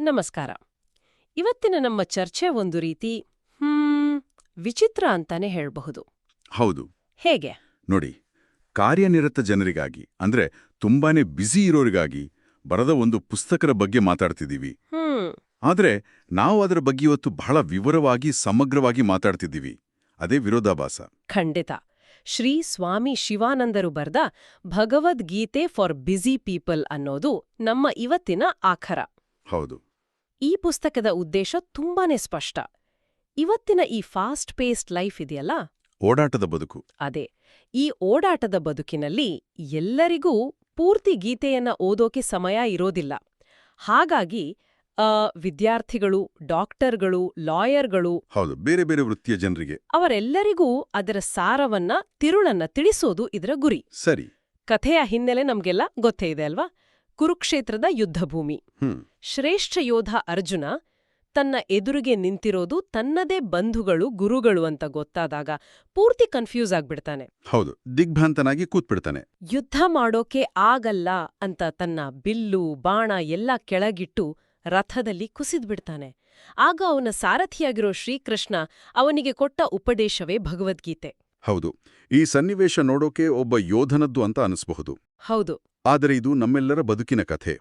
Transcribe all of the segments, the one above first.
ನಮಸ್ಕಾರ. ಇವತ್ತಿನ ನಮ್ಮ ಚರ್ಚೆ ಒಂದು ರೀತಿ ಹ್ಮ್ ವಿಚಿತ್ರ ಅಂತಾನೆ ಹೇಳಬಹುದು. ಹೌದು. ಹೇಗೆ? ನೋಡಿ ಕಾರ್ಯನಿರತ ಜನರಿಗಾಗಿ ಅಂದ್ರೆ ತುಂಬಾನೇ ಬ್ಯುಸಿ ಇರೋರಿಗಾಗಿ ಬರದ ಒಂದು ಪುಸ್ತಕರ ಬಗ್ಗೆ ಮಾತಾಡ್ತಿದ್ದೀವಿ. ಹ್ಮ್. ಆದ್ರೆ ನಾವು ಅದರ ಬಗ್ಗೆ ಇವತ್ತು ಬಹಳ ವಿವರವಾಗಿ ಸಮಗ್ರವಾಗಿ ಮಾತಾಡ್ತಿದ್ದೀವಿ. ಅದೇ ವಿರೋಧಾಭಾಸ. ಖಂಡಿತ. ಶ್ರೀ ಸ್ವಾಮಿ ಶಿವಾನಂದರು ಬರ್ದ ಭಗವದ್ಗೀತೆ ಫಾರ್ ಬ್ಯುಸಿ ಪೀಪಲ್ ಅನ್ನೋದು ನಮ್ಮ ಇವತ್ತಿನ ಆಖರ. ಹೌದು. ಈ ಪುಸ್ತಕದ ಉದ್ದೇಶ ತುಂಬಾನೇ ಸ್ಪಷ್ಟ. ಇವತ್ತಿನ ಈ ಫಾಸ್ಟ್ ಪೇಸ್ಡ್ ಲೈಫ್ ಇದೆಯಲ್ಲ? ಓಡಾಟದ ಬದುಕು. ಅದೇ. ಈ ಓಡಾಟದ ಬದುಕಿನಲ್ಲಿ ಎಲ್ಲರಿಗೂ ಪೂರ್ತಿ ಗೀತೆಯನ್ನ ಓದೋಕೆ ಸಮಯ ಇರೋದಿಲ್ಲ. ಹಾಗಾಗಿ ವಿದ್ಯಾರ್ಥಿಗಳು ಡಾಕ್ಟರ್ಗಳು ಲಾಯರ್ಗಳು ಹೌದು ಬೇರೆ ಬೇರೆ ವೃತ್ತಿಯ ಜನರಿಗೆ. ಅವರೆಲ್ಲರಿಗೂ ಅದರ ಸಾರವನ್ನ ತಿರುಳನ್ನ ತಿಳಿಸೋದು ಇದರ ಗುರಿ. ಸರಿ. ಕಥೆಯ ಹಿನ್ನೆಲೆ ನಮ್ಗೆಲ್ಲ ಗೊತ್ತೇ ಇದೆ ಅಲ್ವಾ? ಕುರುಕ್ಷೇತ್ರದ ಯುದ್ಧಭೂಮಿ. ಶ್ರೇಷ್ಠ ಯೋಧ ಅರ್ಜುನ ತನ್ನ ಎದುರಿಗೆ ನಿಂತಿರೋದು ತನ್ನದೇ ಬಂಧುಗಳು ಗುರುಗಳು ಅಂತ ಗೊತ್ತಾದಾಗ ಪೂರ್ತಿ ಕನ್ಫ್ಯೂಸ್ ಆಗ್ಬಿಡ್ತಾನೆ. ಹೌದು ದಿಗ್ಭ್ರಾಂತನಾಗಿ ಕೂತ್ಬಿಡ್ತಾನೆ. ಯುದ್ಧ ಮಾಡೋಕೆ ಆಗಲ್ಲ ಅಂತ ತನ್ನ ಬಿಲ್ಲು ಬಾಣ ಎಲ್ಲ ಕೆಳಗಿಟ್ಟು ರಥದಲ್ಲಿ ಕುಸಿದ್ಬಿಡ್ತಾನೆ. ಆಗ ಅವನ ಸಾರಥಿಯಾಗಿರೋ ಶ್ರೀಕೃಷ್ಣ ಅವನಿಗೆ ಕೊಟ್ಟ ಉಪದೇಶವೇ ಭಗವದ್ಗೀತೆ. ಹೌದು ಈ ಸನ್ನಿವೇಶ ನೋಡೋಕೆ ಒಬ್ಬ ಯೋಧನದ್ದು ಅಂತ ಅನಿಸ್ಬಹುದು. ಹೌದು. ಆದರೆ ಇದು ನಮ್ಮೆಲ್ಲರ ಬದುಕಿನ ಕಥೆ.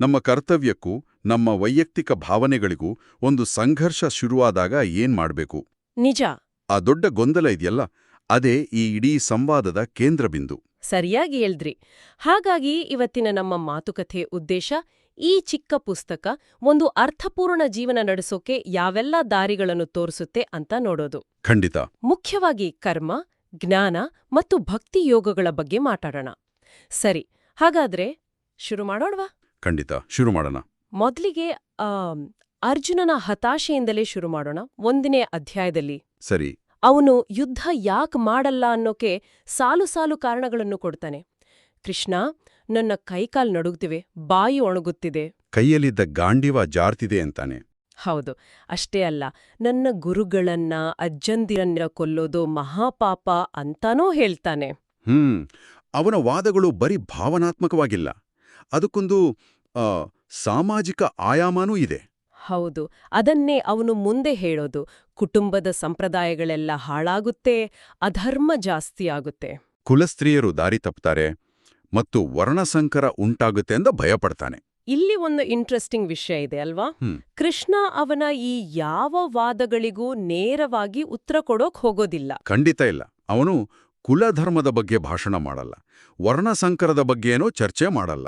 ನಮ್ಮ ಕರ್ತವ್ಯಕ್ಕೂ ನಮ್ಮ ವೈಯಕ್ತಿಕ ಭಾವನೆಗಳಿಗೂ ಒಂದು ಸಂಘರ್ಷ ಶುರುವಾದಾಗ ಏನ್ ಮಾಡಬೇಕು? ನಿಜ. ಆ ದೊಡ್ಡ ಗೊಂದಲ ಇದೆಯಲ್ಲ ಅದೇ ಈ ಇಡೀ ಸಂವಾದದ ಕೇಂದ್ರಬಿಂದು. ಸರಿಯಾಗಿ ಹೇಳ್ದ್ರಿ. ಹಾಗಾಗಿ ಇವತ್ತಿನ ನಮ್ಮ ಮಾತುಕತೆ ಉದ್ದೇಶ ಈ ಚಿಕ್ಕ ಪುಸ್ತಕ ಒಂದು ಅರ್ಥಪೂರ್ಣ ಜೀವನ ನಡೆಸೋಕೆ ಯಾವೆಲ್ಲ ದಾರಿಗಳನ್ನು ತೋರಿಸುತ್ತೆ ಅಂತ ನೋಡೋದು. ಖಂಡಿತ. ಮುಖ್ಯವಾಗಿ ಕರ್ಮ ಜ್ಞಾನ ಮತ್ತು ಭಕ್ತಿ ಯೋಗಗಳ ಬಗ್ಗೆ ಮಾತಾಡೋಣ. ಸರಿ ಹಾಗಾದ್ರೆ ಶುರು ಮಾಡೋಣವಾ? ಖಂಡಿತ. ಶುರು ಮಾಡೋಣ. ಮೊದಲಿಗೆ ಅರ್ಜುನನ ಹತಾಶೆಯಿಂದಲೇ ಶುರು ಮಾಡೋಣ ಒಂದನೇ ಅಧ್ಯಾಯದಲ್ಲಿ. ಸರಿ. ಅವನು ಯುದ್ಧ ಯಾಕ್ ಮಾಡಲ್ಲ ಅನ್ನೋಕೆ ಸಾಲು ಸಾಲು ಕಾರಣಗಳನ್ನು ಕೊಡ್ತಾನೆ. ಕೃಷ್ಣ ನನ್ನ ಕೈಕಾಲ್ ನಡುಗ್ತಿವೆ ಬಾಯಿ ಒಣಗುತ್ತಿದೆ. ಕೈಯಲ್ಲಿದ್ದ ಗಾಂಡಿವ ಜಾರ್ತಿದೆ ಅಂತಾನೆ. ಹೌದು. ಅಷ್ಟೇ ಅಲ್ಲ ನನ್ನ ಗುರುಗಳನ್ನ ಅಜ್ಜಂದಿರನ್ನ ಕೊಲ್ಲೋದು ಮಹಾಪಾಪ ಅಂತಾನೂ ಹೇಳ್ತಾನೆ. ಹ್ಮ್. ಅವನ ವಾದಗಳು ಬರೀ ಭಾವನಾತ್ಮಕವಾಗಿಲ್ಲ. ಅದಕ್ಕೊಂದು ಸಾಮಾಜಿಕ ಆಯಾಮನೂ ಇದೆ. ಹೌದು. ಅದನ್ನೇ ಅವನು ಮುಂದೆ ಹೇಳೋದು. ಕುಟುಂಬದ ಸಂಪ್ರದಾಯಗಳೆಲ್ಲ ಹಾಳಾಗುತ್ತೆ ಅಧರ್ಮ ಜಾಸ್ತಿ ಆಗುತ್ತೆ. ಕುಲಸ್ತ್ರೀಯರು ದಾರಿ ತಪ್ತಾರೆ ಮತ್ತು ವರ್ಣಸಂಕರ ಉಂಟಾಗುತ್ತೆ ಅಂತ ಭಯಪಡ್ತಾನೆ. ಇಲ್ಲಿ ಒಂದು ಇಂಟ್ರೆಸ್ಟಿಂಗ್ ವಿಷಯ ಇದೆ ಅಲ್ವಾ? ಕೃಷ್ಣ ಅವನ ಈ ಯಾವ ವಾದಗಳಿಗೂ ನೇರವಾಗಿ ಉತ್ತರ ಕೊಡೋಕ್ ಹೋಗೋದಿಲ್ಲ. ಖಂಡಿತ ಇಲ್ಲ. ಅವನು ಕುಲಧರ್ಮದ ಬಗ್ಗೆ ಭಾಷಣ ಮಾಡಲ್ಲ. ವರ್ಣಸಂಕರದ ಬಗ್ಗೆ ಏನೋ ಚರ್ಚೆ ಮಾಡಲ್ಲ.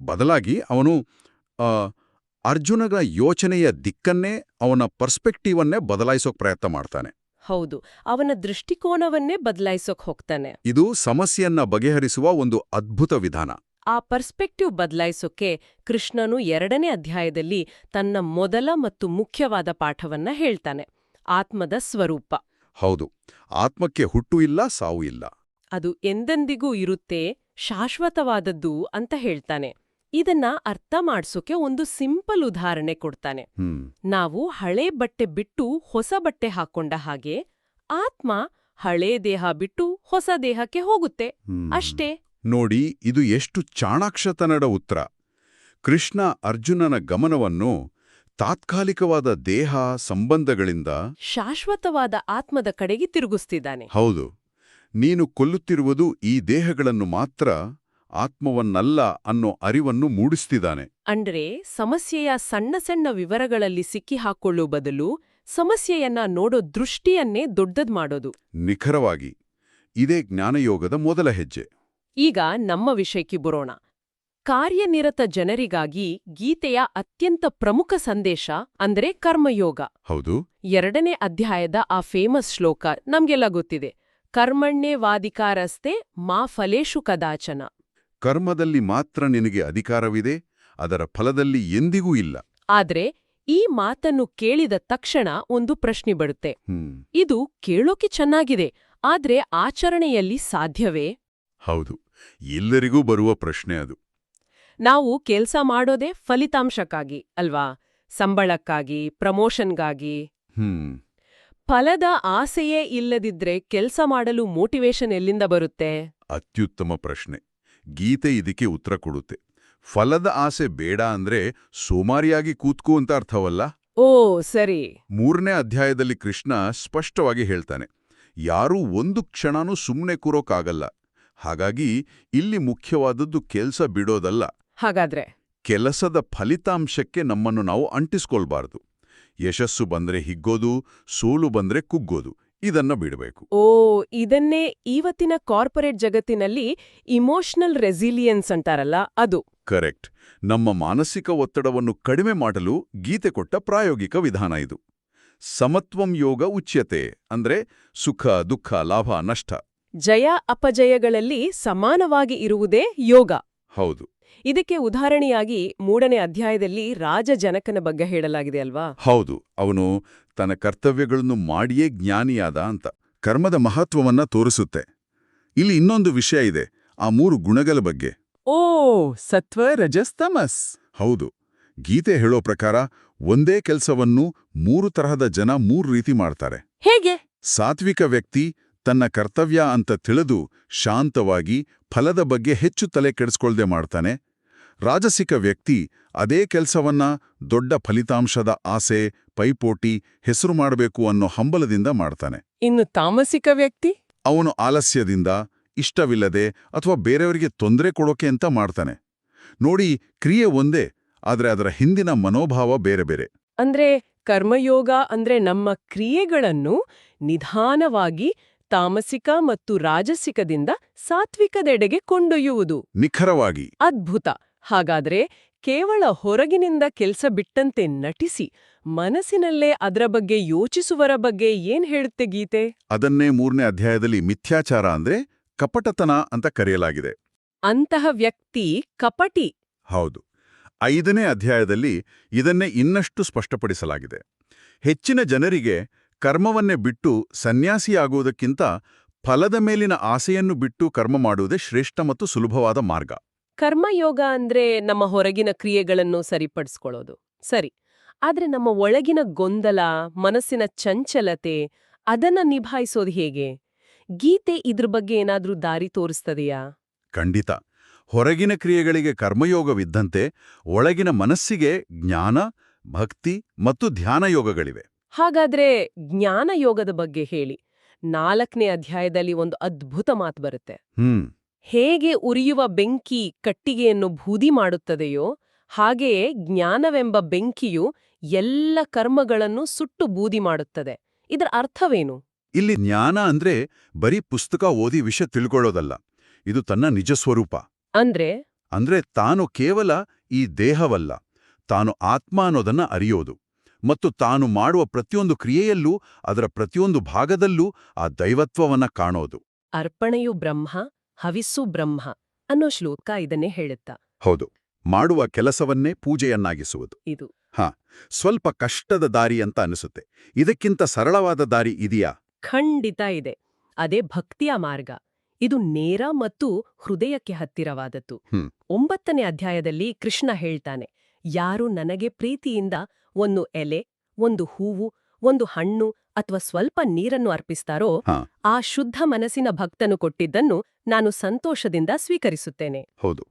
ಬದಲಾಗಿ ಅವನು ಅರ್ಜುನಗಳ ಯೋಚನೆಯ ದಿಕ್ಕನ್ನೇ ಅವನ ಪರ್ಸ್ಪೆಕ್ಟಿವನ್ನೇ ಬದಲಾಯಿಸೋಕ್ ಪ್ರಯತ್ನ ಮಾಡ್ತಾನೆ. ಹೌದು. ಅವನ ದೃಷ್ಟಿಕೋನವನ್ನೇ ಬದಲಾಯಿಸೋಕ್ ಹೋಗ್ತಾನೆ. ಇದು ಸಮಸ್ಯೆಯನ್ನ ಬಗೆಹರಿಸುವ ಒಂದು ಅದ್ಭುತ ವಿಧಾನ. ಆ ಪರ್ಸ್ಪೆಕ್ಟಿವ್ ಬದಲಾಯಿಸೋಕೆ ಕೃಷ್ಣನು ಎರಡನೇ ಅಧ್ಯಾಯದಲ್ಲಿ ತನ್ನ ಮೊದಲ ಮತ್ತು ಮುಖ್ಯವಾದ ಪಾಠವನ್ನ ಹೇಳ್ತಾನೆ. ಆತ್ಮದ ಸ್ವರೂಪ. ಹೌದು ಆತ್ಮಕ್ಕೆ ಹುಟ್ಟು ಇಲ್ಲ ಸಾವು ಇಲ್ಲ. ಅದು ಎಂದೆಂದಿಗೂ ಇರುತ್ತೆ ಶಾಶ್ವತವಾದದ್ದು ಅಂತ ಹೇಳ್ತಾನೆ. ಇದನ್ನ ಅರ್ಥ ಮಾಡಿಸೋಕೆ ಒಂದು ಸಿಂಪಲ್ ಉದಾಹರಣೆ ಕೊಡ್ತಾನೆ. ನಾವು ಹಳೆ ಬಟ್ಟೆ ಬಿಟ್ಟು ಹೊಸ ಬಟ್ಟೆ ಹಾಕೊಂಡ ಹಾಗೆ ಆತ್ಮ ಹಳೇ ದೇಹ ಬಿಟ್ಟು ಹೊಸ ದೇಹಕ್ಕೆ ಹೋಗುತ್ತೆ. ಅಷ್ಟೇ. ನೋಡಿ ಇದು ಎಷ್ಟು ಚಾಣಾಕ್ಷತನದ ಉತ್ತರ. ಕೃಷ್ಣ ಅರ್ಜುನನ ಗಮನವನ್ನು ತಾತ್ಕಾಲಿಕವಾದ ದೇಹ ಸಂಬಂಧಗಳಿಂದ ಶಾಶ್ವತವಾದ ಆತ್ಮದ ಕಡೆಗೆ ತಿರುಗಿಸ್ತಿದ್ದಾನೆ. ಹೌದು. ನೀನು ಕೊಲ್ಲುತ್ತಿರುವುದು ಈ ದೇಹಗಳನ್ನು ಮಾತ್ರ ಆತ್ಮವನ್ನಲ್ಲ ಅನ್ನೋ ಅರಿವನ್ನು ಮೂಡಿಸ್ತಿದ್ದಾನೆ. ಅಂದ್ರೆ ಸಮಸ್ಯೆಯ ಸಣ್ಣ ಸಣ್ಣ ವಿವರಗಳಲ್ಲಿ ಸಿಕ್ಕಿಹಾಕೊಳ್ಳೋ ಬದಲು ಸಮಸ್ಯೆಯನ್ನ ನೋಡೋ ದೃಷ್ಟಿಯನ್ನೇ ದೊಡ್ಡದ್ ಮಾಡೋದು. ನಿಖರವಾಗಿ ಇದೇ ಜ್ಞಾನಯೋಗದ ಮೊದಲ ಹೆಜ್ಜೆ. ಈಗ ನಮ್ಮ ವಿಷಯಕ್ಕೆ ಬರೋಣ. ಕಾರ್ಯನಿರತ ಜನರಿಗಾಗಿ ಗೀತೆಯ ಅತ್ಯಂತ ಪ್ರಮುಖ ಸಂದೇಶ ಅಂದ್ರೆ ಕರ್ಮಯೋಗ. ಹೌದು. ಎರಡನೇ ಅಧ್ಯಾಯದ ಆ ಫೇಮಸ್ ಶ್ಲೋಕ ನಮ್ಗೆಲ್ಲ ಗೊತ್ತಿದೆ. ಕರ್ಮಣ್ಯೇ ವಾದಿಕಾರಸ್ತೆ ಮಾ ಫಲೇಶು ಕದಾಚನ. ಕರ್ಮದಲ್ಲಿ ಮಾತ್ರ ನಿನಗೆ ಅಧಿಕಾರವಿದೆ ಅದರ ಫಲದಲ್ಲಿ ಎಂದಿಗೂ ಇಲ್ಲ. ಆದ್ರೆ ಈ ಮಾತನ್ನು ಕೇಳಿದ ತಕ್ಷಣ ಒಂದು ಪ್ರಶ್ನೆ ಬರುತ್ತೆ. ಇದು ಕೇಳೋಕೆ ಚೆನ್ನಾಗಿದೆ ಆದ್ರೆ ಆಚರಣೆಯಲ್ಲಿ ಸಾಧ್ಯವೇ? ಹೌದು. ಎಲ್ಲರಿಗೂ ಬರುವ ಪ್ರಶ್ನೆ ಅದು. ನಾವು ಕೆಲಸ ಮಾಡೋದೇ ಫಲಿತಾಂಶಕ್ಕಾಗಿ ಅಲ್ವಾ? ಸಂಬಳಕ್ಕಾಗಿ ಪ್ರಮೋಷನ್ಗಾಗಿ. ಹ್ಮ್. ಫಲದ ಆಸೆಯೇ ಇಲ್ಲದಿದ್ರೆ ಕೆಲಸ ಮಾಡಲು ಮೋಟಿವೇಶನ್ ಎಲ್ಲಿಂದ ಬರುತ್ತೆ? ಅತ್ಯುತ್ತಮ ಪ್ರಶ್ನೆ. ಗೀತೆ ಇದಕ್ಕೆ ಉತ್ತರ ಕೊಡುತ್ತೆ. ಫಲದ ಆಸೆ ಬೇಡ ಅಂದ್ರೆ ಸೋಮಾರಿಯಾಗಿ ಕೂತ್ಕು ಅಂತ ಅರ್ಥವಲ್ಲ? ಓ ಸರಿ. ಮೂರನೇ ಅಧ್ಯಾಯದಲ್ಲಿ ಕೃಷ್ಣ ಸ್ಪಷ್ಟವಾಗಿ ಹೇಳ್ತಾನೆ ಯಾರೂ ಒಂದು ಕ್ಷಣನೂ ಸುಮ್ಮನೆ ಕೂರೋಕಾಗಲ್ಲ. ಹಾಗಾಗಿ ಇಲ್ಲಿ ಮುಖ್ಯವಾದದ್ದು ಕೆಲಸ ಬಿಡೋದಲ್ಲ. ಹಾಗಾದ್ರೆ? ಕೆಲಸದ ಫಲಿತಾಂಶಕ್ಕೆ ನಮ್ಮನ್ನು ನಾವು ಅಂಟಿಸ್ಕೊಳ್ಬಾರ್ದು. ಯಶಸ್ಸು ಬಂದ್ರೆ ಹಿಗ್ಗೋದು ಸೋಲು ಬಂದ್ರೆ ಕುಗ್ಗೋದು. ಇದನ್ನ ಬಿಡಬೇಕು. ಓ ಇದನ್ನೇ ಇವತ್ತಿನ ಕಾರ್ಪೊರೇಟ್ ಜಗತ್ತಿನಲ್ಲಿ ಇಮೋಷನಲ್ ರೆಸಿಲಿಯನ್ಸ್ ಅಂತಾರಲ್ಲ ಅದು. ಕರೆಕ್ಟ್. ನಮ್ಮ ಮಾನಸಿಕ ಒತ್ತಡವನ್ನು ಕಡಿಮೆ ಮಾಡಲು ಗೀತೆ ಕೊಟ್ಟ ಪ್ರಾಯೋಗಿಕ ವಿಧಾನ ಇದು. ಸಮತ್ವಂ ಯೋಗ ಉಚ್ಯತೆ ಅಂದ್ರೆ ಸುಖ ದುಃಖ ಲಾಭ ನಷ್ಟ. ಜಯ ಅಪಜಯಗಳಲ್ಲಿ ಸಮಾನವಾಗಿ ಇರುವುದೇ ಯೋಗ. ಹೌದು. ಇದಕ್ಕೆ ಉದಾಹರಣೆಯಾಗಿ ಮೂಡನೇ ಅಧ್ಯಾಯದಲ್ಲಿ ರಾಜ ಜನಕನ ಬಗ್ಗೆ ಹೇಳಲಾಗಿದೆ ಅಲ್ವಾ? ಹೌದು ಅವನು ತನ್ನ ಕರ್ತವ್ಯಗಳನ್ನು ಮಾಡಿಯೇ ಜ್ಞಾನಿಯಾದ ಅಂತ ಕರ್ಮದ ಮಹತ್ವವನ್ನ ತೋರಿಸುತ್ತೆ. ಇಲ್ಲಿ ಇನ್ನೊಂದು ವಿಷಯ ಇದೆ ಆ ಮೂರು ಗುಣಗಳ ಬಗ್ಗೆ. ಓ ಸತ್ವ ರಜಸ್ತಮಸ್ ಹೌದು ಗೀತೆ ಹೇಳೋ ಪ್ರಕಾರ ಒಂದೇ ಕೆಲಸವನ್ನು ಮೂರು ತರಹದ ಜನ ಮೂರು ರೀತಿ ಮಾಡ್ತಾರೆ. ಹೇಗೆ? ಸಾತ್ವಿಕ ವ್ಯಕ್ತಿ ತನ್ನ ಕರ್ತವ್ಯ ಅಂತ ತಿಳಿದು ಶಾಂತವಾಗಿ ಫಲದ ಬಗ್ಗೆ ಹೆಚ್ಚು ತಲೆ ಕೆಡಿಸ್ಕೊಳ್ದೆ ಮಾಡ್ತಾನೆ. ರಾಜಸಿಕ ವ್ಯಕ್ತಿ ಅದೇ ಕೆಲಸವನ್ನ ದೊಡ್ಡ ಫಲಿತಾಂಶದ ಆಸೆ ಪೈಪೋಟಿ ಹೆಸರು ಮಾಡಬೇಕು ಅನ್ನೋ ಹಂಬಲದಿಂದ ಮಾಡ್ತಾನೆ. ಇನ್ನು ತಾಮಸಿಕ ವ್ಯಕ್ತಿ? ಅವನು ಆಲಸ್ಯದಿಂದ ಇಷ್ಟವಿಲ್ಲದೆ ಅಥವಾ ಬೇರೆಯವರಿಗೆ ತೊಂದರೆ ಕೊಡೋಕೆ ಅಂತ ಮಾಡ್ತಾನೆ. ನೋಡಿ ಕ್ರಿಯೆ ಒಂದೇ ಆದರೆ ಅದರ ಹಿಂದಿನ ಮನೋಭಾವ ಬೇರೆ ಬೇರೆ. ಅಂದ್ರೆ ಕರ್ಮಯೋಗ ಅಂದ್ರೆ ನಮ್ಮ ಕ್ರಿಯೆಗಳನ್ನು ನಿಧಾನವಾಗಿ ತಾಮಸಿಕ ಮತ್ತು ರಾಜಸಿಕದಿಂದ ಸಾತ್ವಿಕದೆಡೆಗೆ ಕೊಂಡೊಯ್ಯುವುದು. ನಿಖರವಾಗಿ. ಅದ್ಭುತ. ಹಾಗಾದ್ರೆ ಕೇವಲ ಹೊರಗಿನಿಂದ ಕೆಲಸ ಬಿಟ್ಟಂತೆ ನಟಿಸಿ ಮನಸ್ಸಿನಲ್ಲೇ ಅದರ ಬಗ್ಗೆ ಯೋಚಿಸುವರ ಬಗ್ಗೆ ಏನ್ ಹೇಳುತ್ತೆ ಗೀತೆ? ಅದನ್ನೇ ಮೂರನೇ ಅಧ್ಯಾಯದಲ್ಲಿ ಮಿಥ್ಯಾಚಾರ ಅಂದ್ರೆ ಕಪಟತನ ಅಂತ ಕರೆಯಲಾಗಿದೆ. ಅಂತಹ ವ್ಯಕ್ತಿ ಕಪಟಿ. ಹೌದು. ಐದನೇ ಅಧ್ಯಾಯದಲ್ಲಿ ಇದನ್ನೇ ಇನ್ನಷ್ಟು ಸ್ಪಷ್ಟಪಡಿಸಲಾಗಿದೆ. ಹೆಚ್ಚಿನ ಜನರಿಗೆ ಕರ್ಮವನ್ನೇ ಬಿಟ್ಟು ಸನ್ಯಾಸಿಯಾಗುವುದಕ್ಕಿಂತ ಫಲದ ಮೇಲಿನ ಆಸೆಯನ್ನು ಬಿಟ್ಟು ಕರ್ಮ ಮಾಡುವುದೇ ಶ್ರೇಷ್ಠ ಮತ್ತು ಸುಲಭವಾದ ಮಾರ್ಗ. ಕರ್ಮಯೋಗ ಅಂದ್ರೆ ನಮ್ಮ ಹೊರಗಿನ ಕ್ರಿಯೆಗಳನ್ನು ಸರಿಪಡಿಸ್ಕೊಳ್ಳೋದು. ಸರಿ ಆದ್ರೆ ನಮ್ಮ ಒಳಗಿನ ಗೊಂದಲ ಮನಸ್ಸಿನ ಚಂಚಲತೆ ಅದನ್ನ ನಿಭಾಯಿಸೋದು ಹೇಗೆ? ಗೀತೆ ಇದ್ರ ಬಗ್ಗೆ ಏನಾದ್ರೂ ದಾರಿ ತೋರಿಸ್ತದೆಯಾ? ಖಂಡಿತ. ಹೊರಗಿನ ಕ್ರಿಯೆಗಳಿಗೆ ಕರ್ಮಯೋಗವಿದ್ದಂತೆ ಒಳಗಿನ ಮನಸ್ಸಿಗೆ ಜ್ಞಾನ ಭಕ್ತಿ ಮತ್ತು ಧ್ಯಾನಯೋಗಗಳಿವೆ. ಹಾಗಾದ್ರೆ ಜ್ಞಾನ ಯೋಗದ ಬಗ್ಗೆ ಹೇಳಿ. ನಾಲ್ಕನೇ ಅಧ್ಯಾಯದಲ್ಲಿ ಒಂದು ಅದ್ಭುತ ಮಾತು ಬರುತ್ತೆ. ಹ್ಮ್. ಹೇಗೆ ಉರಿಯುವ ಬೆಂಕಿ ಕಟ್ಟಿಗೆಯನ್ನು ಬೂದಿ ಮಾಡುತ್ತದೆಯೋ ಹಾಗೆಯೇ ಜ್ಞಾನವೆಂಬ ಬೆಂಕಿಯು ಎಲ್ಲ ಕರ್ಮಗಳನ್ನು ಸುಟ್ಟು ಬೂದಿ ಮಾಡುತ್ತದೆ. ಇದರ ಅರ್ಥವೇನು? ಇಲ್ಲಿ ಜ್ಞಾನ ಅಂದ್ರೆ ಬರೀ ಪುಸ್ತಕ ಓದಿ ವಿಷಯ ತಿಳ್ಕೊಳ್ಳೋದಲ್ಲ. ಇದು ತನ್ನ ನಿಜ ಸ್ವರೂಪ. ಅಂದ್ರೆ? ಅಂದ್ರೆ ತಾನು ಕೇವಲ ಈ ದೇಹವಲ್ಲ. ತಾನು ಆತ್ಮ ಅನ್ನೋದನ್ನ ಅರಿಯೋದು. ಮತ್ತು ತಾನು ಮಾಡುವ ಪ್ರತಿಯೊಂದು ಕ್ರಿಯೆಯಲ್ಲೂ ಅದರ ಪ್ರತಿಯೊಂದು ಭಾಗದಲ್ಲೂ ಆ ದೈವತ್ವವನ್ನ ಕಾಣೋದು. ಅರ್ಪಣೆಯು ಬ್ರಹ್ಮ ಹವಿಸ್ಸು ಬ್ರಹ್ಮ ಅನ್ನೋ ಶ್ಲೋಕ ಇದನ್ನೇ ಹೇಳುತ್ತಾ. ಹೌದು. ಮಾಡುವ ಕೆಲಸವನ್ನೇ ಪೂಜೆಯನ್ನಾಗಿಸುವುದು. ಇದು. ಹಾ ಸ್ವಲ್ಪ ಕಷ್ಟದ ದಾರಿ ಅಂತ ಅನಿಸುತ್ತೆ. ಇದಕ್ಕಿಂತ ಸರಳವಾದ ದಾರಿ ಇದೆಯಾ? ಖಂಡಿತ ಇದೆ. ಅದೇ ಭಕ್ತಿಯ ಮಾರ್ಗ. ಇದು ನೇರ ಮತ್ತು ಹೃದಯಕ್ಕೆ ಹತ್ತಿರವಾದದ್ದು. ಒಂಬತ್ತನೇ ಅಧ್ಯಾಯದಲ್ಲಿ ಕೃಷ್ಣ ಹೇಳ್ತಾನೆ ಯಾರು ನನಗೆ ಪ್ರೀತಿಯಿಂದ ಒಂದು ಎಲೆ ಒಂದು ಹೂವು ಒಂದು ಹಣ್ಣು ಅಥವಾ ಸ್ವಲ್ಪ ನೀರನ್ನು ಅರ್ಪಿಸ್ತಾರೋ ಆ ಶುದ್ಧ ಮನಸ್ಸಿನ ಭಕ್ತನು ಕೊಟ್ಟಿದ್ದನ್ನು ನಾನು ಸಂತೋಷದಿಂದ ಸ್ವೀಕರಿಸುತ್ತೇನೆ. ಹೌದು.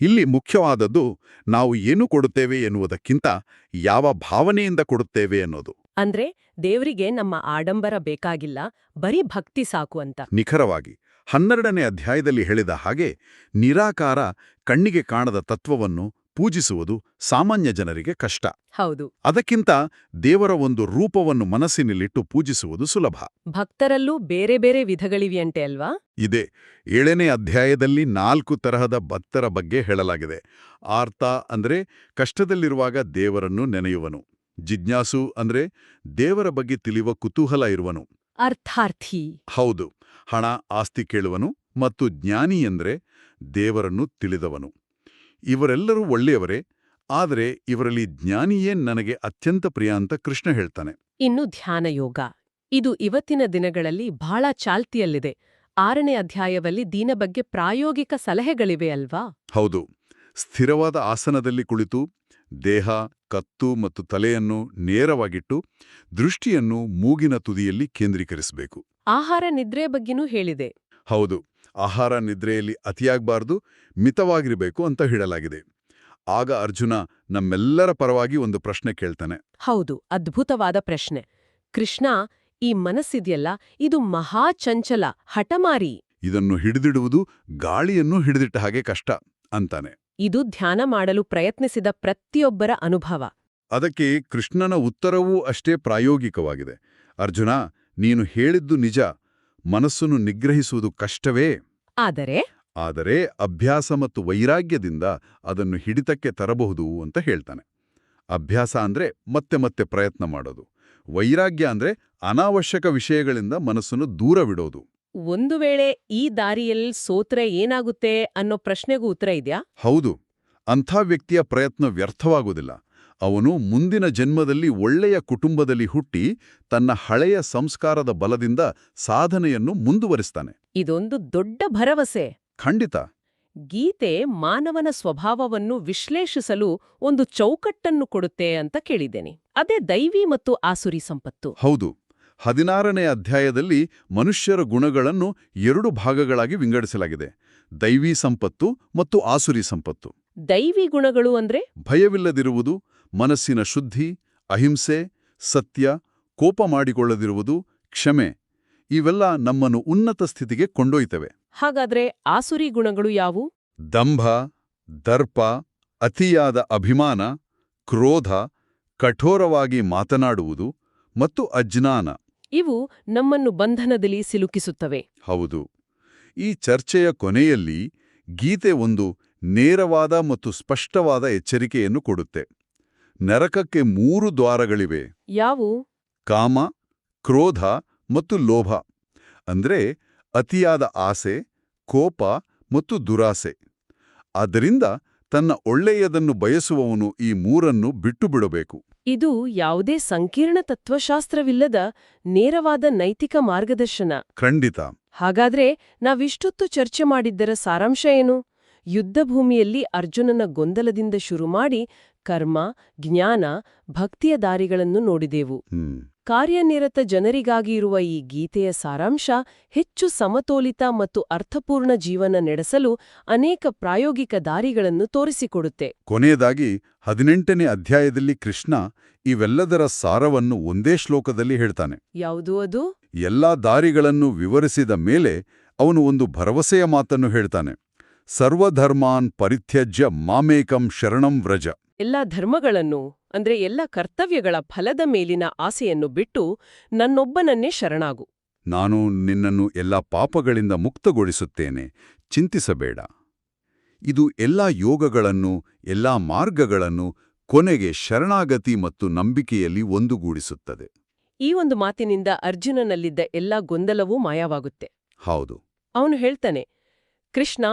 ಇಲ್ಲಿ ಮುಖ್ಯವಾದದ್ದು ನಾವು ಏನು ಕೊಡುತ್ತೇವೆ ಎನ್ನುವುದಕ್ಕಿಂತ ಯಾವ ಭಾವನೆಯಿಂದ ಕೊಡುತ್ತೇವೆ ಅನ್ನೋದು. ಅಂದ್ರೆ ದೇವರಿಗೆ ನಮ್ಮ ಆಡಂಬರ ಬೇಕಾಗಿಲ್ಲ ಬರೀ ಭಕ್ತಿ ಸಾಕು ಅಂತ. ನಿಖರವಾಗಿ ಹನ್ನೆರಡನೇ ಅಧ್ಯಾಯದಲ್ಲಿ ಹೇಳಿದ ಹಾಗೆ ನಿರಾಕಾರ ಕಣ್ಣಿಗೆ ಕಾಣದ ತತ್ವವನ್ನು ಪೂಜಿಸುವುದು ಸಾಮಾನ್ಯ ಜನರಿಗೆ ಕಷ್ಟ. ಹೌದು. ಅದಕ್ಕಿಂತ ದೇವರ ಒಂದು ರೂಪವನ್ನು ಮನಸ್ಸಿನಲ್ಲಿಟ್ಟು ಪೂಜಿಸುವುದು ಸುಲಭ. ಭಕ್ತರಲ್ಲೂ ಬೇರೆ ಬೇರೆ ವಿಧಗಳಿವೆಯಂತೆ ಅಲ್ವಾ? ಇದೆ. ಏಳನೇ ಅಧ್ಯಾಯದಲ್ಲಿ ನಾಲ್ಕು ತರಹದ ಭಕ್ತರ ಬಗ್ಗೆ ಹೇಳಲಾಗಿದೆ. ಆರ್ತ ಅಂದ್ರೆ ಕಷ್ಟದಲ್ಲಿರುವಾಗ ದೇವರನ್ನು ನೆನೆಯುವನು. ಜಿಜ್ಞಾಸು ಅಂದ್ರೆ ದೇವರ ಬಗ್ಗೆ ತಿಳಿಯುವ ಕುತೂಹಲ ಇರುವನು. ಅರ್ಥಾರ್ಥಿ. ಹೌದು. ಹಣ ಆಸ್ತಿ ಕೇಳುವನು ಮತ್ತು ಜ್ಞಾನಿ ಅಂದ್ರೆ ದೇವರನ್ನು ತಿಳಿದವನು. ಇವರೆಲ್ಲರೂ ಒಳ್ಳೆಯವರೇ ಆದರೆ ಇವರಲ್ಲಿ ಜ್ಞಾನಿಯೇ ನನಗೆ ಅತ್ಯಂತ ಪ್ರಿಯ ಅಂತ ಕೃಷ್ಣ ಹೇಳ್ತಾನೆ. ಇನ್ನು ಧ್ಯಾನ ಯೋಗ. ಇದು ಇವತ್ತಿನ ದಿನಗಳಲ್ಲಿ ಬಹಳ ಚಾಲ್ತಿಯಲ್ಲಿದೆ. ಆರನೇ ಅಧ್ಯಾಯದಲ್ಲಿ ದೀನ ಬಗ್ಗೆ ಪ್ರಾಯೋಗಿಕ ಸಲಹೆಗಳಿವೆ ಅಲ್ವಾ? ಹೌದು. ಸ್ಥಿರವಾದ ಆಸನದಲ್ಲಿ ಕುಳಿತು ದೇಹ ಕತ್ತು ಮತ್ತು ತಲೆಯನ್ನು ನೇರವಾಗಿಟ್ಟು ದೃಷ್ಟಿಯನ್ನು ಮೂಗಿನ ತುದಿಯಲ್ಲಿ ಕೇಂದ್ರೀಕರಿಸಬೇಕು. ಆಹಾರ ನಿದ್ರೆ ಬಗ್ಗೆನೂ ಹೇಳಿದೆ. ಹೌದು. ಆಹಾರ ನಿದ್ರೆಯಲ್ಲಿ ಅತಿಯಾಗಬಾರ್ದು ಮಿತವಾಗಿರಬೇಕು ಅಂತ ಹೇಳಲಾಗಿದೆ. ಆಗ ಅರ್ಜುನ ನಮ್ಮೆಲ್ಲರ ಪರವಾಗಿ ಒಂದು ಪ್ರಶ್ನೆ ಕೇಳ್ತಾನೆ. ಹೌದು ಅದ್ಭುತವಾದ ಪ್ರಶ್ನೆ. ಕೃಷ್ಣ ಈ ಮನಸ್ಸಿದೆಯಲ್ಲ ಇದು ಮಹಾ ಚಂಚಲ ಹಠಮಾರಿ. ಇದನ್ನು ಹಿಡಿದಿಡುವುದು ಗಾಳಿಯನ್ನು ಹಿಡಿದಿಟ್ಟ ಹಾಗೆ ಕಷ್ಟ ಅಂತಾನೆ. ಇದು ಧ್ಯಾನ ಮಾಡಲು ಪ್ರಯತ್ನಿಸಿದ ಪ್ರತಿಯೊಬ್ಬರ ಅನುಭವ. ಅದಕ್ಕೆ ಕೃಷ್ಣನ ಉತ್ತರವೂ ಅಷ್ಟೇ ಪ್ರಾಯೋಗಿಕವಾಗಿದೆ. ಅರ್ಜುನ ನೀನು ಹೇಳಿದ್ದು ನಿಜ ಮನಸ್ಸನ್ನು ನಿಗ್ರಹಿಸುವುದು ಕಷ್ಟವೇ? ಆದರೆ? ಆದರೆ ಅಭ್ಯಾಸ ಮತ್ತು ವೈರಾಗ್ಯದಿಂದ ಅದನ್ನು ಹಿಡಿತಕ್ಕೆ ತರಬಹುದು ಅಂತ ಹೇಳ್ತಾನೆ. ಅಭ್ಯಾಸ ಅಂದ್ರೆ ಮತ್ತೆ ಮತ್ತೆ ಪ್ರಯತ್ನ ಮಾಡೋದು. ವೈರಾಗ್ಯ ಅಂದ್ರೆ ಅನಾವಶ್ಯಕ ವಿಷಯಗಳಿಂದ ಮನಸ್ಸನ್ನು ದೂರವಿಡೋದು ಒಂದು ವೇಳೆ ಈ ದಾರಿಯಲ್ಲಿ ಸೋತ್ರೆ ಏನಾಗುತ್ತೆ ಅನ್ನೋ ಪ್ರಶ್ನೆಗೂ ಉತ್ತರ ಇದೆಯಾ? ಹೌದು. ಅಂಥ ವ್ಯಕ್ತಿಯ ಪ್ರಯತ್ನ ವ್ಯರ್ಥವಾಗುವುದಿಲ್ಲ. ಅವನು ಮುಂದಿನ ಜನ್ಮದಲ್ಲಿ ಒಳ್ಳೆಯ ಕುಟುಂಬದಲ್ಲಿ ಹುಟ್ಟಿ ತನ್ನ ಹಳೆಯ ಸಂಸ್ಕಾರದ ಬಲದಿಂದ ಸಾಧನೆಯನ್ನು ಮುಂದುವರಿಸ್ತಾನೆ. ಇದೊಂದು ದೊಡ್ಡ ಭರವಸೆ. ಖಂಡಿತ. ಗೀತೆ ಮಾನವನ ಸ್ವಭಾವವನ್ನು ವಿಶ್ಲೇಷಿಸಲು ಒಂದು ಚೌಕಟ್ಟನ್ನು ಕೊಡುತ್ತೆ ಅಂತ ಕೇಳಿದ್ದೇನೆ. ಅದೇ ದೈವಿ ಮತ್ತು ಆಸುರಿ ಸಂಪತ್ತು. ಹೌದು. ಹದಿನಾರನೇ ಅಧ್ಯಾಯದಲ್ಲಿ ಮನುಷ್ಯರ ಗುಣಗಳನ್ನು ಎರಡು ಭಾಗಗಳಾಗಿ ವಿಂಗಡಿಸಲಾಗಿದೆ. ದೈವಿ ಸಂಪತ್ತು ಮತ್ತು ಆಸುರಿ ಸಂಪತ್ತು. ದೈವಿ ಗುಣಗಳು ಅಂದ್ರೆ? ಭಯವಿಲ್ಲದಿರುವುದು ಮನಸ್ಸಿನ ಶುದ್ಧಿ ಅಹಿಂಸೆ ಸತ್ಯ ಕೋಪ ಮಾಡಿಕೊಳ್ಳದಿರುವುದು ಕ್ಷಮೆ. ಇವೆಲ್ಲ ನಮ್ಮನ್ನು ಉನ್ನತ ಸ್ಥಿತಿಗೆ ಕೊಂಡೊಯ್ತವೆ. ಹಾಗಾದ್ರೆ ಆಸುರಿ ಗುಣಗಳು ಯಾವು ದಂಭ ದರ್ಪ ಅತಿಯಾದ ಅಭಿಮಾನ ಕ್ರೋಧ ಕಠೋರವಾಗಿ ಮಾತನಾಡುವುದು ಮತ್ತು ಅಜ್ಞಾನ. ಇವು ನಮ್ಮನ್ನು ಬಂಧನದಲ್ಲಿ ಸಿಲುಕಿಸುತ್ತವೆ. ಹೌದು. ಈ ಚರ್ಚೆಯ ಕೊನೆಯಲ್ಲಿ ಗೀತೆ ಒಂದು ನೇರವಾದ ಮತ್ತು ಸ್ಪಷ್ಟವಾದ ಎಚ್ಚರಿಕೆಯನ್ನು ಕೊಡುತ್ತೆ. ನರಕಕ್ಕೆ ಮೂರು ದ್ವಾರಗಳಿವೆ. ಯಾವು ಕಾಮ ಕ್ರೋಧ ಮತ್ತು ಲೋಭ. ಅಂದ್ರೆ ಅತಿಯಾದ ಆಸೆ ಕೋಪ ಮತ್ತು ದುರಾಸೆ. ಅದರಿಂದ ತನ್ನ ಒಳ್ಳೆಯದನ್ನು ಬಯಸುವವನು ಈ ಮೂರನ್ನು ಬಿಟ್ಟು ಬಿಡಬೇಕು ಇದು ಯಾವುದೇ ಸಂಕೀರ್ಣ ತತ್ವಶಾಸ್ತ್ರವಿಲ್ಲದ ನೇರವಾದ ನೈತಿಕ ಮಾರ್ಗದರ್ಶನ. ಖಂಡಿತ. ಹಾಗಾದ್ರೆ ನಾವಿಷ್ಟೊತ್ತು ಚರ್ಚೆ ಮಾಡಿದ್ದರ ಸಾರಾಂಶ ಏನು? ಯುದ್ಧಭೂಮಿಯಲ್ಲಿ ಅರ್ಜುನನ ಗೊಂದಲದಿಂದ ಶುರುಮಾಡಿ ಕರ್ಮ ಜ್ಞಾನ ಭಕ್ತಿಯ ದಾರಿಗಳನ್ನು ನೋಡಿದೆವು. ಕಾರ್ಯನಿರತ ಜನರಿಗಾಗಿ ಇರುವ ಈ ಗೀತೆಯ ಸಾರಾಂಶ ಹೆಚ್ಚು ಸಮತೋಲಿತ ಮತ್ತು ಅರ್ಥಪೂರ್ಣ ಜೀವನ ನಡೆಸಲು ಅನೇಕ ಪ್ರಾಯೋಗಿಕ ದಾರಿಗಳನ್ನು ತೋರಿಸಿಕೊಡುತ್ತೆ. ಕೊನೆಯದಾಗಿ ಹದಿನೆಂಟನೇ ಅಧ್ಯಾಯದಲ್ಲಿ ಕೃಷ್ಣ ಇವೆಲ್ಲದರ ಸಾರವನ್ನು ಒಂದೇ ಶ್ಲೋಕದಲ್ಲಿ ಹೇಳ್ತಾನೆ. ಯಾವುದು ಅದು? ಎಲ್ಲಾ ದಾರಿಗಳನ್ನು ವಿವರಿಸಿದ ಮೇಲೆ ಅವನು ಒಂದು ಭರವಸೆಯ ಮಾತನ್ನು ಹೇಳ್ತಾನೆ. ಸರ್ವಧರ್ಮಾನ್ ಪರಿತ್ಯಜ್ಯ ಮಾಮೇಕಂ ಶರಣಂ ವ್ರಜ. ಎಲ್ಲ ಧರ್ಮಗಳನ್ನು ಅಂದ್ರೆ ಎಲ್ಲ ಕರ್ತವ್ಯಗಳ ಫಲದ ಮೇಲಿನ ಆಸೆಯನ್ನು ಬಿಟ್ಟು ನನ್ನೊಬ್ಬನನ್ನೇ ಶರಣಾಗು. ನಾನು ನಿನ್ನನ್ನು ಎಲ್ಲ ಪಾಪಗಳಿಂದ ಮುಕ್ತಗೊಳಿಸುತ್ತೇನೆ ಚಿಂತಿಸಬೇಡ. ಇದು ಎಲ್ಲಾ ಯೋಗಗಳನ್ನು ಎಲ್ಲಾ ಮಾರ್ಗಗಳನ್ನು ಕೊನೆಗೆ ಶರಣಾಗತಿ ಮತ್ತು ನಂಬಿಕೆಯಲ್ಲಿ ಒಂದುಗೂಡಿಸುತ್ತದೆ. ಈ ಒಂದು ಮಾತಿನಿಂದ ಅರ್ಜುನನಲ್ಲಿದ್ದ ಎಲ್ಲ ಗೊಂದಲವೂ ಮಾಯವಾಗುತ್ತೆ. ಹೌದು. ಅವನು ಹೇಳ್ತಾನೆ ಕೃಷ್ಣ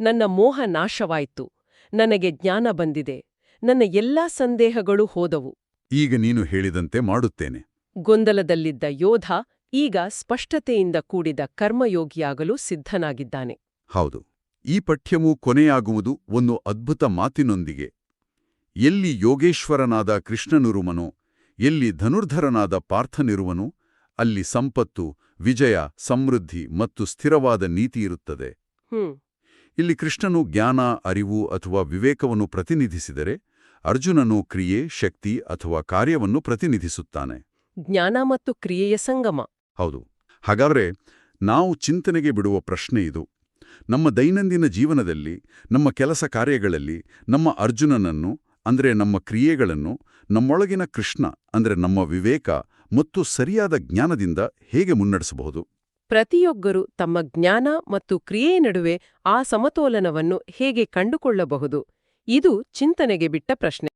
ನನ್ನ ಮೋಹ ನಾಶವಾಯಿತು ನನಗೆ ಜ್ಞಾನ ಬಂದಿದೆ ನನ್ನ ಎಲ್ಲಾ ಸಂದೇಹಗಳು ಹೋದವು. ಈಗ ನೀನು ಹೇಳಿದಂತೆ ಮಾಡುತ್ತೇನೆ. ಗೊಂದಲದಲ್ಲಿದ್ದ ಯೋಧ ಈಗ ಸ್ಪಷ್ಟತೆಯಿಂದ ಕೂಡಿದ ಕರ್ಮಯೋಗಿಯಾಗಲು ಸಿದ್ಧನಾಗಿದ್ದಾನೆ. ಹೌದು ಈ ಪಠ್ಯವು ಕೊನೆಯಾಗುವುದು ಒಂದು ಅದ್ಭುತ ಮಾತಿನೊಂದಿಗೆ. ಎಲ್ಲಿ ಯೋಗೇಶ್ವರನಾದ ಕೃಷ್ಣನುರುಮನು ಎಲ್ಲಿ ಧನುರ್ಧರನಾದ ಪಾರ್ಥನಿರುವನು ಅಲ್ಲಿ ಸಂಪತ್ತು ವಿಜಯ ಸಮೃದ್ಧಿ ಮತ್ತು ಸ್ಥಿರವಾದ ನೀತಿಯಿರುತ್ತದೆ ಇರುತ್ತದೆ. ಇಲ್ಲಿ ಕೃಷ್ಣನು ಜ್ಞಾನ ಅರಿವು ಅಥವಾ ವಿವೇಕವನ್ನು ಪ್ರತಿನಿಧಿಸಿದರೆ ಅರ್ಜುನನು ಕ್ರಿಯೆ ಶಕ್ತಿ ಅಥವಾ ಕಾರ್ಯವನ್ನು ಪ್ರತಿನಿಧಿಸುತ್ತಾನೆ. ಜ್ಞಾನ ಮತ್ತು ಕ್ರಿಯೆಯ ಸಂಗಮ. ಹೌದು. ಹಾಗಾದರೆ ನಾವು ಚಿಂತನೆಗೆ ಬಿಡುವ ಪ್ರಶ್ನೆ ಇದು. ನಮ್ಮ ದೈನಂದಿನ ಜೀವನದಲ್ಲಿ ನಮ್ಮ ಕೆಲಸ ಕಾರ್ಯಗಳಲ್ಲಿ ನಮ್ಮ ಅರ್ಜುನನನ್ನು ಅಂದರೆ ನಮ್ಮ ಕ್ರಿಯೆಗಳನ್ನು ನಮ್ಮೊಳಗಿನ ಕೃಷ್ಣ ಅಂದರೆ ನಮ್ಮ ವಿವೇಕ ಮತ್ತು ಸರಿಯಾದ ಜ್ಞಾನದಿಂದ ಹೇಗೆ ಮುನ್ನಡೆಸಬಹುದು? ಪ್ರತಿಯೊಬ್ಬರು ತಮ್ಮ ಜ್ಞಾನ ಮತ್ತು ಕ್ರಿಯೆ ನಡುವೆ ಆ ಸಮತೋಲನವನ್ನು ಹೇಗೆ ಕಂಡುಕೊಳ್ಳಬಹುದು? ಇದು ಚಿಂತನೆಗೆ ಬಿಟ್ಟ ಪ್ರಶ್ನೆ.